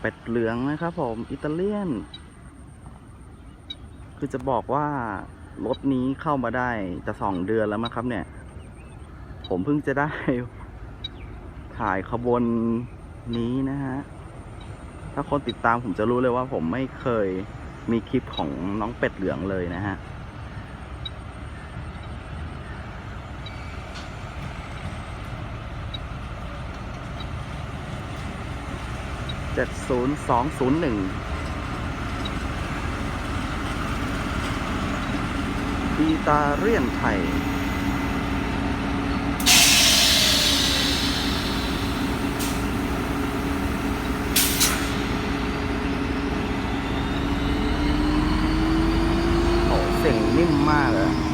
เป็ดเหลืองนะครับผมอิตาเลียน คือจะบอกว่ารถนี้เข้ามาได้จะสองเดือนแล้วมั้งครับ เนี่ย ผมเพิ่งจะได้ ถ่ายขบวนนี้นะฮะ ถ้าคนติดตามผมจะรู้เลยว่าผมไม่เคยมีคลิปของน้องเป็ดเหลืองเลยนะฮะ 70201อีตาเรียนไทย โอ้เสียงนิ่มมากเลย